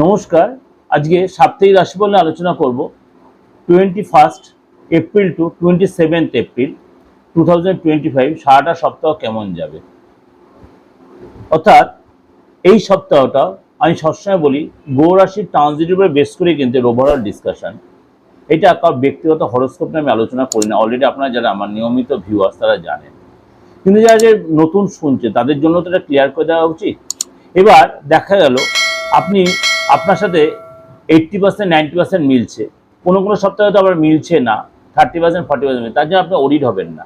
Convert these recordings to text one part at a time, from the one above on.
নমস্কার। আজকে সাপ্তাহিক রাশিফল নিয়ে আলোচনা করব। Twenty first April to twenty seventh April two thousand twenty five সারাটা সপ্তাহ কেমন যাবে? অর্থাৎ এই সপ্তাহটা আমি সবসময় বলি গৌরাশির ট্রানজিটের উপরে বেস করে কিন্তু ওভারঅল ডিসকাশন এটা কার ব্যক্তিগত হরস্কোপ নিয়ে আমি আলোচনা করি না। অলরেডি আপনারা যারা আমার নিয়মিত ভিউয়ার্স তারা জানেন। কিন্তু যারা যে নতুন শুনছে, তাদের জন্য তো এটা ক্লিয়ার করে দেওয়া উচিত। এবার দেখা গেল, আপনি আপনার সাথে এইট্টি পার্সেন্ট নাইনটি পার্সেন্ট মিলছে। কোনো কোনো সপ্তাহে তো আবার মিলছে না থার্টি পার্সেন্ট ফর্টি পার্সেন্ট তার জন্য আপনি অডিট হবেন না।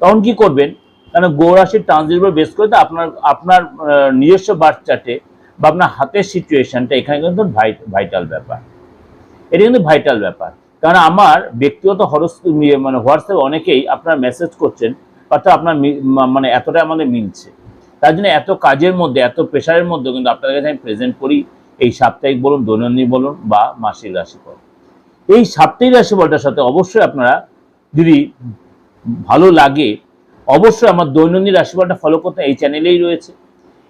তখন কি করবেন? কারণ গৌরাশির ট্রানজিট উপর বেস করে তো আপনার আপনার নিজস্ব বার্থ চার্টে বা আপনার হাতের সিচুয়েশনটা এখানে কিন্তু ভাইটাল ব্যাপার। এটা কিন্তু ভাইটাল ব্যাপার। কারণ আমার ব্যক্তিগত হরস মানে হোয়াটসঅ্যাপে অনেকেই আপনার মেসেজ করছেন, অর্থাৎ আপনার মানে এতটা আমাদের মিলছে। তার জন্য এত কাজের মধ্যে, এত প্রেশারের মধ্যে কিন্তু আপনাদের কাছে আমি প্রেজেন্ট করি। এই সাপ্তাহিক বলুন, দৈনন্দিন বলুন বা মাসিক রাশিফল। এই সাপ্তাহিক রাশিফলটার সাথে অবশ্যই আপনারা যদি ভালো লাগে, অবশ্যই আমার দৈনন্দিন রাশিফলটা ফলো করতে এই চ্যানেলেই রয়েছে।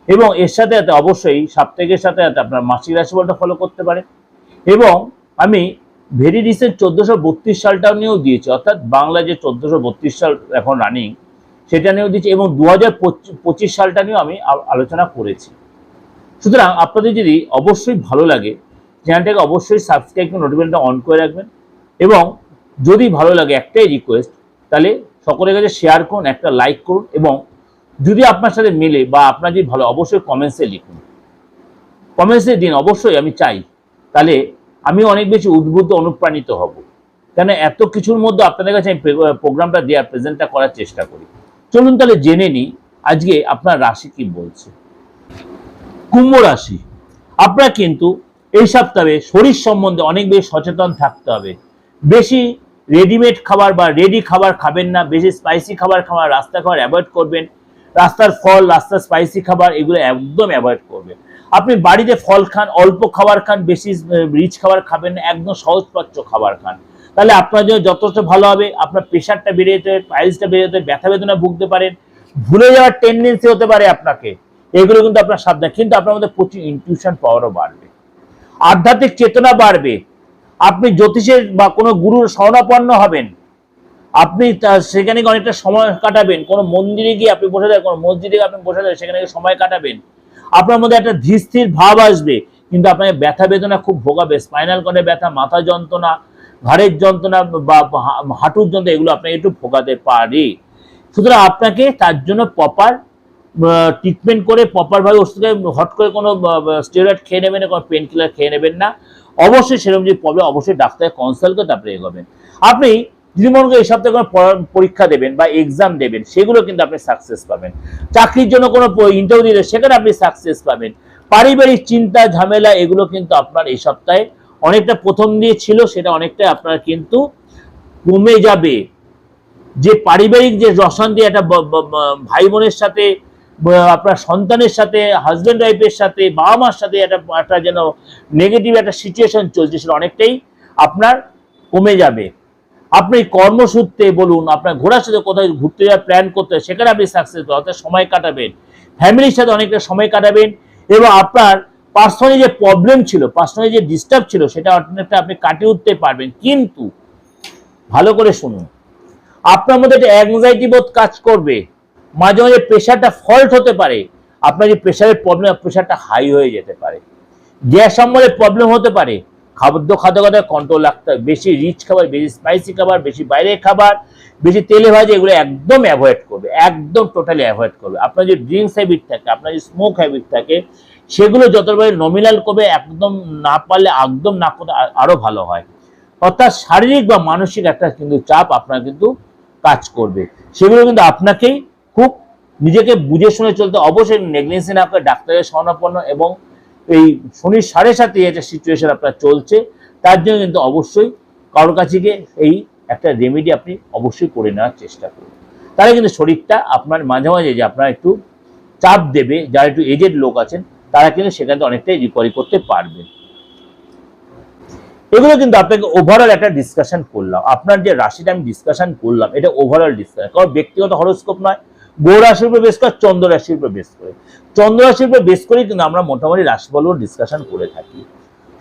এবং এর সাথে সাথে অবশ্যই সাপ্তাহিকের সাথে সাথে আপনার মাসিক রাশিফলটা ফলো করতে পারেন। এবং আমি ভেরি রিসেন্ট চোদ্দোশো বত্রিশ সালটাও নিয়েও দিয়েছি, অর্থাৎ বাংলা যে চোদ্দোশো বত্রিশ সাল এখন রানিং সেটা নিয়েও দিয়েছি এবং দু হাজার পঁচিশ সালটা নিয়েও আমি আলোচনা করেছি। সুতরাং আপনাদের যদি অবশ্যই ভালো লাগে, চ্যানেলটাকে অবশ্যই সাবস্ক্রাইব করে নোটিফিকেশনটা অন করে রাখবেন এবং যদি ভালো লাগে একটাই রিকোয়েস্ট তাহলে সকলের কাছে শেয়ার করুন, একটা লাইক করুন এবং যদি আপনার সাথে মেলে বা আপনার যদি ভালো, অবশ্যই কমেন্টসে লিখুন। কমেন্টসে দিন, অবশ্যই আমি চাই, তাহলে আমি অনেক বেশি উদ্বুদ্ধ, অনুপ্রাণিত হব। কেন এত কিছুর মধ্যে আপনাদের কাছে আমি প্রোগ্রামটা দেওয়ার প্রেজেন্টটা করার চেষ্টা করি। চলুন তাহলে জেনে নিই, আজকে আপনার রাশি কি বলছে। কুম্ভ রাশি। আপনারা কিন্তু এই সপ্তাহে শরীর সম্বন্ধে অনেক বেশি সচেতন থাকতে হবে। বেশি রেডিমেড খাবার বা রেডি খাবার খাবেন না, বেশি স্পাইসি খাবার খাবার রাস্তা খাবার অ্যাভয়েড করবেন। রাস্তার ফল, রাস্তার স্পাইসি খাবার এগুলো একদম অ্যাভয়েড করবেন। আপনি বাড়িতে ফল খান, অল্প খাবার খান, বেশি রিচ খাবার খাবেন না, একদম সহজপাচ্য খাবার খান। তাহলে আপনার জন্য যথেষ্ট ভালো হবে, আপনার প্রেশারটা বেড়ে যেতে পাইলসটা বেড়ে যেতে ব্যথা বেদনা ভুগতে পারেন। ভুলে যাওয়ার টেন্ডেন্সি হতে পারে আপনাকে। এগুলো কিন্তু আপনার সাবধান কিন্তু আপনার মধ্যে প্রচুর ইনটিউশন পাওয়ারও বাড়বে। আধ্যাত্মিক চেতনা বাড়বে। আপনি জ্যোতিষের বা কোনো গুরুর শরণাপন্ন হবেন। আপনি সেখানে গিয়ে অনেকটা সময় কাটাবেন। কোনো মন্দিরে গিয়ে আপনি বসে যাবেন কোনো মসজিদে গিয়ে আপনি বসে যাবেন সেখানে গিয়ে সময় কাটাবেন। আপনার মধ্যে একটা ধীর ভাব আসবে। কিন্তু আপনাকে ব্যথা বেদনা খুব ভোগাবে। স্পাইনাল কর্ডে ব্যথা, মাথা যন্ত্রণা, ঘাড়ের যন্ত্রণা বা হাঁটুর যন্ত্রণা, এগুলো আপনাকে একটু ভোগাতে পারে। সুতরাং আপনাকে তার জন্য প্রপার ট্রিটমেন্ট করে প্রপারভাবে ওষুধ হট করে কোনো স্টেরয়েড খেয়ে নেবেন না, কোনো পেন কিলার খেয়ে নেবেন না। অবশ্যই সেরকম যদি প্রবলেম অবশ্যই ডাক্তারের কনসাল্ট করে তারপরে এগোবেন। আপনি যদি মনে করেন এই সপ্তাহে কোনো পরীক্ষা দেবেন বা এক্সাম দেবেন, সেগুলো কিন্তু আপনি সাকসেস পাবেন। চাকরির জন্য কোনো ইন্টারভিউ দিলে সেখানে আপনি সাকসেস পাবেন। পারিবারিক চিন্তা, ঝামেলা, এগুলো কিন্তু আপনার এই সপ্তাহে অনেকটা প্রথম দিয়ে ছিল, সেটা অনেকটা আপনার কিন্তু কমে যাবে। যে পারিবারিক যে অশান্তি একটা ভাই বোনের সাথে আপনার সন্তানের সাথে হাজব্যান্ড ওয়াইফের সাথে, বাবা মার সাথে একটা একটা যেন নেগেটিভ একটা সিচুয়েশন চলছে, সেটা অনেকটাই আপনার কমে যাবে। আপনি কর্মসূত্রে বলুন, আপনার ঘোরার সাথে কোথাও ঘুরতে যাওয়ার প্ল্যান করতে সেখানে আপনি সাকসেস অর্থাৎ সময় কাটাবেন। ফ্যামিলির সাথে অনেকটা সময় কাটাবেন এবং আপনার পার্সোনালি যে প্রবলেম ছিল পার্সোনালি যে ডিস্টার্ব ছিল, সেটা অনেকটা আপনি কাটিয়ে উঠতে পারবেন। কিন্তু, ভালো করে শুনুন, আপনার মধ্যে একটা অ্যাংজাইটি বোধ কাজ করবে। মাঝে মাঝে প্রেশারটা ফল্ট হতে পারে। আপনার যে প্রেশারের প্রবলেম প্রেশারটা হাই হয়ে যেতে পারে। গ্যাস অম্বলের প্রবলেম হতে পারে। খাদ্য খাদ্য খাদ্য কন্ট্রোল রাখতে হবে। বেশি রিচ খাবার, বেশি স্পাইসি খাবার, বেশি বাইরের খাবার, বেশি তেলে ভাজে, এগুলো একদম অ্যাভয়েড করবে। একদম টোটালি অ্যাভয়েড করবে। আপনার যে ড্রিঙ্কস হ্যাবিট থাকে, আপনার যে স্মোক হ্যাবিট থাকে, সেগুলো যতবার নমিনাল করবে একদম না পারলে একদম না করতে আরও ভালো হয়। অর্থাৎ শারীরিক বা মানসিক একটা কিন্তু চাপ আপনার কিন্তু কাজ করবে। সেগুলো কিন্তু আপনাকেই খুব নিজেকে বুঝে শুনে চলতে অবশ্যই নেগলেন্সি না করে ডাক্তারের শরণাপন্ন এবং এই শনির সাড়ে সাথে একটা সিচুয়েশন আপনার চলছে, তার জন্য কিন্তু অবশ্যই কারোর কাছে গিয়ে এই একটা রেমেডি আপনি অবশ্যই করে নেওয়ার চেষ্টা করুন। তাহলে কিন্তু শরীরটা আপনার মাঝে মাঝে যে আপনার একটু চাপ দেবে, যারা একটু এজেড লোক আছেন, তারা কিন্তু সেখান থেকে অনেকটাই রিকভারি করতে পারবেন। এগুলো কিন্তু আপনাকে ওভারঅল একটা ডিসকাশন করলাম। আপনার যে রাশিটা আমি ডিসকাশন করলাম, এটা ওভারঅল ডিসকাশন কারণ ব্যক্তিগত হরস্কোপ নয় গো রাশির উপর বেশ করে, চন্দ্র রাশির উপর বেশ করে। চন্দ্র রাশির উপর বেশ করেই কিন্তু আমরা মোটামুটি রাশিফলও ডিসকাশন করে থাকি।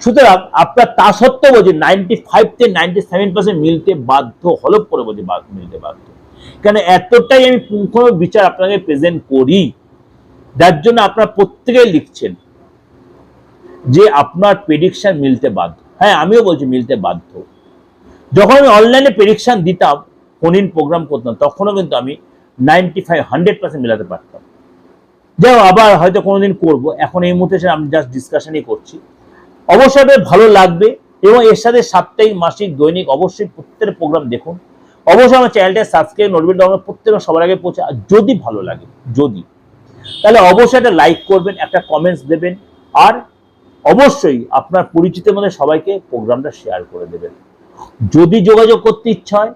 সুতরাং আপনার তা সত্ত্বেও বলছি নাইনটি ফাইভ থেকে নাইনটি সেভেন পার্সেন্ট মিলতে বাধ্য হলপ করে বলছি মিলতে বাধ্য। কেন এতটাই আমি পুঙ্খ বিচার আপনাকে প্রেজেন্ট করি, যার জন্য আপনারা প্রত্যেকেই লিখছেন যে আপনার প্রেডিকশন মিলতে বাধ্য। হ্যাঁ আমিও বলছি মিলতে বাধ্য। যখন আমি অনলাইনে প্রেডিকশন দিতাম ফোন ইন প্রোগ্রাম করতাম, তখনও কিন্তু আমি নাইনটি ফাইভ হান্ড্রেড পার্সেন্ট মেলাতে পারতাম। যাও আবার হয়তো কোনোদিন করব। এখন এই মুহূর্তে আমি জাস্ট ডিসকাশনই করছি। অবশ্যই ভালো লাগবে এবং এর সাথে সাপ্তাহিক, মাসিক, দৈনিক অবশ্যই প্রত্যেকটা প্রোগ্রাম দেখুন। অবশ্যই আমার চ্যানেলটা সাবস্ক্রাইব নোটিফিকেশন ডাউনলোড প্রত্যেকটা সবার আগে পৌঁছে আর যদি ভালো লাগে, যদি, তাহলে অবশ্যই একটা লাইক করবেন, একটা কমেন্টস দেবেন, আর অবশ্যই আপনার পরিচিতের মধ্যে সবাইকে প্রোগ্রামটা শেয়ার করে দেবেন। যদি যোগাযোগ করতে ইচ্ছা হয়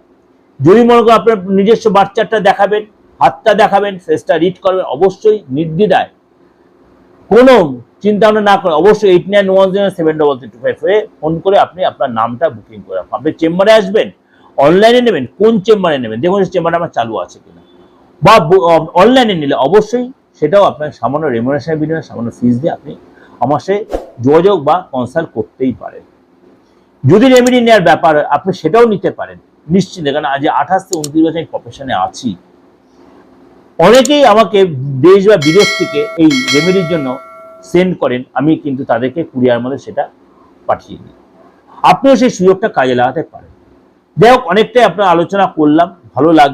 যদি মনে করেন আপনার নিজস্ব বাচ্চাটা দেখাবেন, হাতটা দেখাবেন ফেসটা রিড করবেন, অবশ্যই নির্দ্বিধায় কোনো চিন্তা ভাবনা না করে অবশ্যই eight nine one zero seven double three two five phone করে আপনি আপনার নামটা বুকিং করে রাখুন। আপনি চেম্বারে আসবেন অনলাইনে নেবেন, কোন চেম্বারে নেবেন, দেখুন চেম্বারটা আমার চালু আছে কিনা। বা অনলাইনে নিলে অবশ্যই সেটাও আপনার সামান্য রেমুনেশনের বিনিময়ে সামান্য ফিস দিয়ে আপনি আমার সাথে যোগাযোগ বা কনসাল্ট করতেই পারেন। যদি রেমেডি নেওয়ার ব্যাপার আপনি সেটাও নিতে পারেন। নিশ্চিন্তে, কারণ আজ আঠাশ থেকে উনত্রিশ বছর আমি প্রফেশনে আছি, অনেকেই আমাকে দেশ বা বিদেশ থেকে এই রেমেডির জন্য সেন্ড করেন, আমি কিন্তু তাদেরকে কুরিয়ার মধ্যে সেটা পাঠিয়ে দিই। আপনিও সেই সুযোগটা কাজে লাগাতে পারেন। যাই হোক, অনেকটাই আপনার আলোচনা করলাম, ভালো লাগবে।